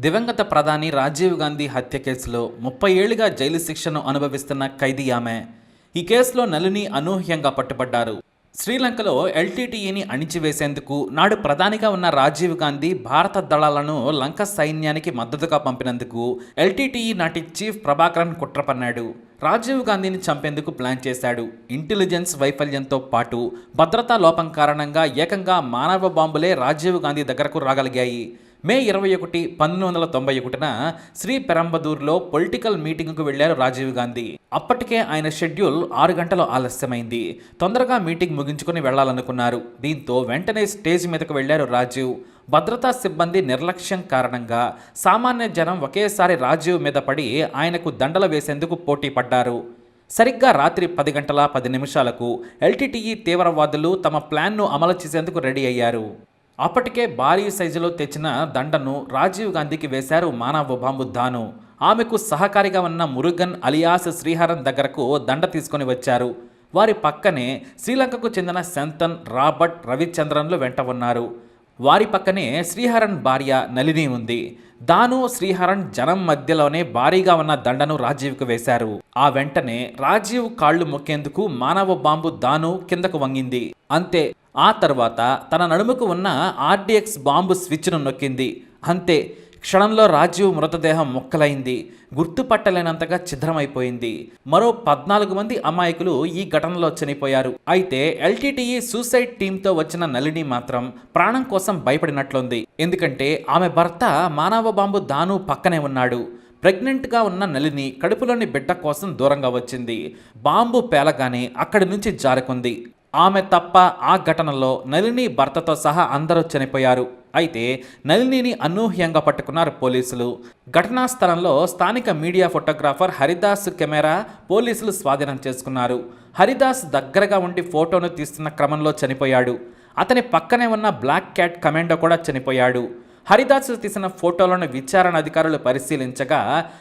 దివంగత ప్రధాని రాజీవ్ గాంధీ హత్య కేసులో ముప్పై ఏళ్ళుగా జైలు శిక్షను అనుభవిస్తున్న ఖైదీ ఆమె. ఈ కేసులో నలుని అనూహ్యంగా పట్టుబడ్డారు. శ్రీలంకలో ఎల్టీటీఈని అణిచివేసేందుకు నాడు ప్రధానిగా ఉన్న రాజీవ్ గాంధీ భారత దళాలను లంక సైన్యానికి మద్దతుగా పంపినందుకు ఎల్టీటీఈ నాటి చీఫ్ ప్రభాకరన్ కుట్ర పన్నాడు. రాజీవ్ గాంధీని చంపేందుకు ప్లాన్ చేశాడు. ఇంటెలిజెన్స్ వైఫల్యంతో పాటు భద్రతా లోపం కారణంగా ఏకంగా మానవ బాంబులే రాజీవ్ గాంధీ దగ్గరకు రాగలిగాయి. మే ఇరవై ఒకటి పంతొమ్మిది వందల తొంభై ఒకటిన శ్రీ పెరంబదూర్లో పొలిటికల్ మీటింగ్కు వెళ్ళారు రాజీవ్ గాంధీ. అప్పటికే ఆయన షెడ్యూల్ ఆరు గంటలు ఆలస్యమైంది. తొందరగా మీటింగ్ ముగించుకుని వెళ్ళాలనుకున్నారు దీంతో వెంటనే స్టేజ్ మీదకు వెళ్ళారు రాజీవ్. భద్రతా సిబ్బంది నిర్లక్ష్యం కారణంగా సామాన్య జనం ఒకేసారి రాజీవ్ మీద పడి ఆయనకు దండలు వేసేందుకు పోటీ పడ్డారు. సరిగ్గా రాత్రి పది గంటల పది నిమిషాలకు ఎల్టీటీఈ తీవ్రవాదులు తమ ప్లాన్ను అమలు చేసేందుకు రెడీ అయ్యారు. అప్పటికే భారీ సైజులో తెచ్చిన దండను రాజీవ్ గాంధీకి వేశారు మానవ బాంబు దాను. ఆమెకు సహకారిగా ఉన్న మురుగన్ అలియాస్ శ్రీహరన్ దగ్గరకు దండ తీసుకొని వచ్చారు. వారి పక్కనే శ్రీలంకకు చెందిన శంతన్ రాబర్ట్ రవిచంద్రన్లు వెంట ఉన్నారు. వారి పక్కనే శ్రీహరన్ భార్య నలిని ఉంది. దాను శ్రీహరన్ జనం మధ్యలోనే భారీగా ఉన్న దండను రాజీవ్కు వేశారు. ఆ వెంటనే రాజీవ్ కాళ్ళు మొక్కేందుకు మానవ బాంబు దాను కిందకు వంగింది. అంతే ఆ తర్వాత తన నడుముకు ఉన్న ఆర్డిఎక్స్ బాంబు స్విచ్ను నొక్కింది. అంతే క్షణంలో రాజీవ్ మృతదేహం ముక్కలైంది. గుర్తుపట్టలేనంతగా ఛిద్రమైపోయింది. మరో పద్నాలుగు మంది అమాయకులు ఈ ఘటనలో చనిపోయారు. అయితే ఎల్టీటీఈ సూసైడ్ టీంతో వచ్చిన నలిని మాత్రం ప్రాణం కోసం భయపడినట్లుంది. ఎందుకంటే ఆమె భర్త మానవ బాంబు దాను పక్కనే ఉన్నాడు. ప్రెగ్నెంట్గా ఉన్న నలిని కడుపులోని బిడ్డ కోసం దూరంగా వచ్చింది. బాంబు పేలగానే అక్కడి నుంచి జారుకుంది. ఆమె తప్ప ఆ ఘటనలో నలిని భర్తతో సహా అందరూ చనిపోయారు. అయితే నలినిని అనూహ్యంగా పట్టుకున్నారు పోలీసులు. ఘటనా స్థలంలో స్థానిక మీడియా ఫోటోగ్రాఫర్ హరిదాస్ కెమెరా పోలీసులు స్వాధీనం చేసుకున్నారు. హరిదాస్ దగ్గరగా ఉండి ఫోటోను తీస్తున్న క్రమంలో చనిపోయాడు. అతని పక్కనే ఉన్న బ్లాక్ క్యాట్ కమాండో కూడా చనిపోయాడు. హరిదాస్ తీసిన ఫోటోలను విచారణ అధికారులు పరిశీలించగా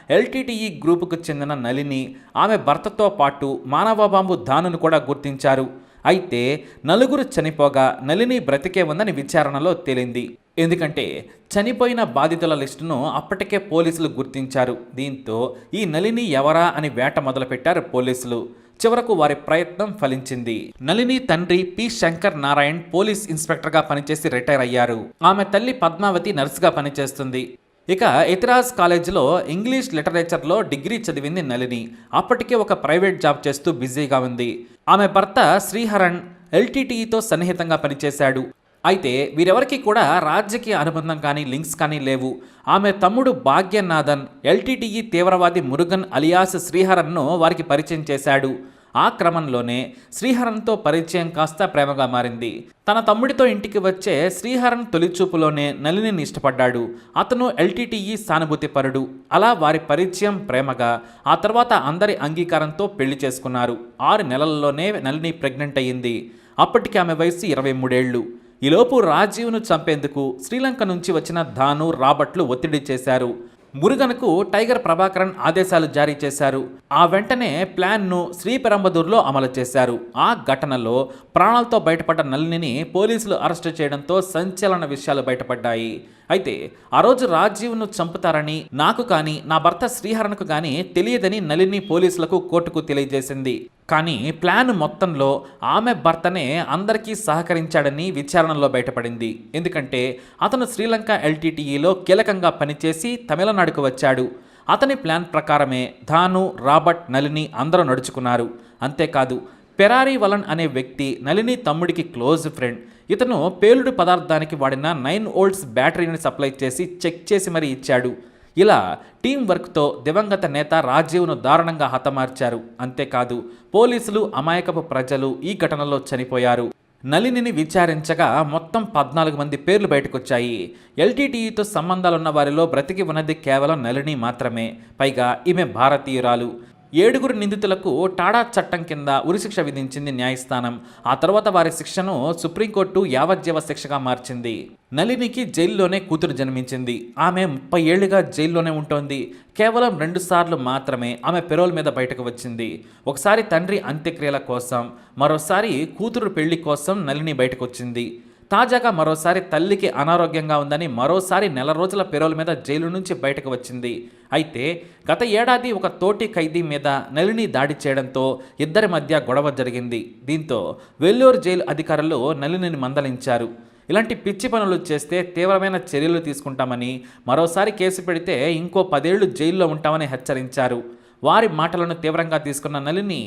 ఎల్టీటీఈ గ్రూపుకు చెందిన నలిని ఆమె భర్తతో పాటు మానవ బాంబు దానును కూడా గుర్తించారు. అయితే నలుగురు చనిపోగా నలిని బ్రతికే ఉందని విచారణలో తేలింది. ఎందుకంటే చనిపోయిన బాధితుల లిస్టును అప్పటికే పోలీసులు గుర్తించారు. దీంతో ఈ నలిని ఎవరా అని వేట మొదలుపెట్టారు పోలీసులు. చివరకు వారి ప్రయత్నం ఫలించింది. నలిని తండ్రి పి. శంకర్ నారాయణ్ పోలీస్ ఇన్స్పెక్టర్గా పనిచేసి రిటైర్ అయ్యారు. ఆమె తల్లి పద్మావతి నర్సుగా పనిచేస్తుంది. ఇక ఇతిరాజ్ కాలేజీలో ఇంగ్లీష్ లిటరేచర్లో డిగ్రీ చదివింది నలిని అప్పటికే ఒక ప్రైవేట్ జాబ్ చేస్తూ బిజీగా ఉంది. ఆమె భర్త శ్రీహరణ్ ఎల్టీటీఈతో సన్నిహితంగా పనిచేశాడు. అయితే వీరెవరికి కూడా రాజకీయ అనుబంధం కానీ లింక్స్ కానీ లేవు. ఆమె తమ్ముడు భాగ్యనాథన్ ఎల్టీటీఈ తీవ్రవాది మురుగన్ అలియాస్ శ్రీహరన్ను వారికి పరిచయం చేశాడు. ఆ క్రమంలోనే శ్రీహరణ్తో పరిచయం కాస్త ప్రేమగా మారింది. తన తమ్ముడితో ఇంటికి వచ్చే శ్రీహరణ్ తొలిచూపులోనే నలినిని ఇష్టపడ్డాడు అతను ఎల్టీటీఈ సానుభూతిపరుడు. అలా వారి పరిచయం ప్రేమగా ఆ తర్వాత అందరి అంగీకారంతో పెళ్ళి చేసుకున్నారు. ఆరు నెలల్లోనే నలిని ప్రెగ్నెంట్ అయ్యింది. అప్పటికి ఆమె వయసు ఇరవై మూడేళ్ళు ఈలోపు రాజీవ్ను చంపేందుకు శ్రీలంక నుంచి వచ్చిన ధాను రాబర్ట్లు ఒత్తిడి చేశారు. మురుగన్కు టైగర్ ప్రభాకరన్ ఆదేశాలు జారీ చేశారు. ఆ వెంటనే ప్లాన్ను శ్రీపెరంబదూర్లో అమలు చేశారు. ఆ ఘటనలో ప్రాణాలతో బయటపడ్డ నళినిని పోలీసులు అరెస్టు చేయడంతో సంచలన విషయాలు బయటపడ్డాయి. అయితే ఆ రోజు రాజీవ్ను చంపుతారని నాకు కానీ నా భర్త శ్రీహరణకు కానీ తెలియదని నళిని పోలీసులకు కోర్టుకు తెలియజేసింది. కానీ ప్లాన్ మొత్తంలో ఆమె భర్తనే అందరికీ సహకరించాడని విచారణలో బయటపడింది. ఎందుకంటే అతను శ్రీలంక ఎల్టీటీఈలో కీలకంగా పనిచేసి తమిళనాడుకు వచ్చాడు. అతని ప్లాన్ ప్రకారమే ధాను రాబర్ట్ నలిని అందరూ నడుచుకున్నారు. అంతేకాదు పెరారీ వలన్ అనే వ్యక్తి నలిని తమ్ముడికి క్లోజ్ ఫ్రెండ్. ఇతను పేలుడు పదార్థానికి వాడిన నైన్ ఓల్డ్స్ బ్యాటరీని సప్లై చేసి చెక్ చేసి మరీ ఇచ్చాడు. ఇలా టీం వర్క్తో దివంగత నేత రాజీవ్ను దారుణంగా హతమార్చారు. అంతేకాదు పోలీసులు అమాయకపు ప్రజలు ఈ ఘటనలో చనిపోయారు. నలినిని విచారించగా మొత్తం పద్నాలుగు మంది పేర్లు బయటకొచ్చాయి. ఎల్టీటీఈతో సంబంధాలున్న వారిలో బ్రతికి ఉన్నది కేవలం నలిని మాత్రమే. పైగా ఈమె భారతీయురాలు. ఏడుగురు నిందితులకు టాడా చట్టం కింద ఉరిశిక్ష విధించింది న్యాయస్థానం. ఆ తర్వాత వారి శిక్షను సుప్రీంకోర్టు యావజ్జీవ శిక్షగా మార్చింది. నళినికి జైల్లోనే కూతురు జన్మించింది. ఆమె ముప్పై ఏళ్ళుగా జైల్లోనే ఉంటోంది. కేవలం రెండుసార్లు మాత్రమే ఆమె పెరోల్ మీద బయటకు వచ్చింది. ఒకసారి తండ్రి అంత్యక్రియల కోసం మరోసారి కూతురు పెళ్ళి కోసం నళిని బయటకు వచ్చింది తాజాగా మరోసారి తల్లికి అనారోగ్యంగా ఉందని మరోసారి నెల రోజుల పెరోల్ మీద జైలు నుంచి బయటకు వచ్చింది. అయితే గత ఏడాది ఒక తోటి ఖైదీ మీద నలిని దాడి చేయడంతో ఇద్దరి మధ్య గొడవ జరిగింది. దీంతో వెల్లూరు జైలు అధికారులు నలినిని మందలించారు. ఇలాంటి పిచ్చి పనులు చేస్తే తీవ్రమైన చర్యలు తీసుకుంటామని మరోసారి కేసు పెడితే ఇంకో పదేళ్ళు జైల్లో ఉంటామని హెచ్చరించారు. వారి మాటలను తీవ్రంగా తీసుకున్న నలిని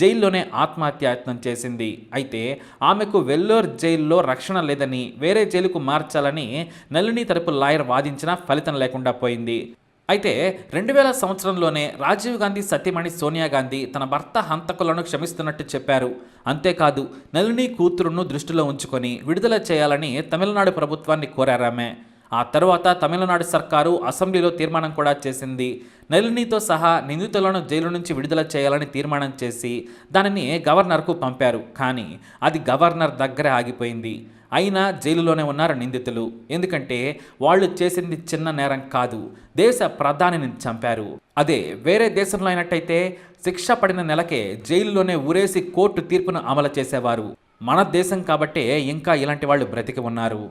జైల్లోనే ఆత్మహత్యాయత్నం చేసింది. అయితే ఆమెకు వెల్లోర్ జైల్లో రక్షణ లేదని వేరే జైలుకు మార్చాలని నలిని తరపు లాయర్ వాదించినా ఫలితం లేకుండా పోయింది. అయితే రెండు వేల సంవత్సరంలోనే రాజీవ్ గాంధీ సతీమణి సోనియా గాంధీ తన భర్త హంతకులను క్షమిస్తున్నట్టు చెప్పారు. అంతేకాదు నలిని కూతురును దృష్టిలో ఉంచుకొని విడుదల చేయాలని తమిళనాడు ప్రభుత్వాన్ని కోరారామె ఆ తరువాత తమిళనాడు సర్కారు అసెంబ్లీలో తీర్మానం కూడా చేసింది. నలినితో సహా నిందితులను జైలు నుంచి విడుదల చేయాలని తీర్మానం చేసి దానిని గవర్నర్కు పంపారు. కానీ అది గవర్నర్ దగ్గర ఆగిపోయింది. అయినా జైలులోనే ఉన్నారు నిందితులు. ఎందుకంటే వాళ్ళు చేసింది చిన్న నేరం కాదు. దేశ ప్రధానిని చంపారు. అదే వేరే దేశంలో అయినట్టయితే శిక్ష పడిన నెలకే జైలులోనే ఊరేసి కోర్టు తీర్పును అమలు చేసేవారు. మన దేశం కాబట్టే ఇంకా ఇలాంటి వాళ్ళు బ్రతికి ఉన్నారు.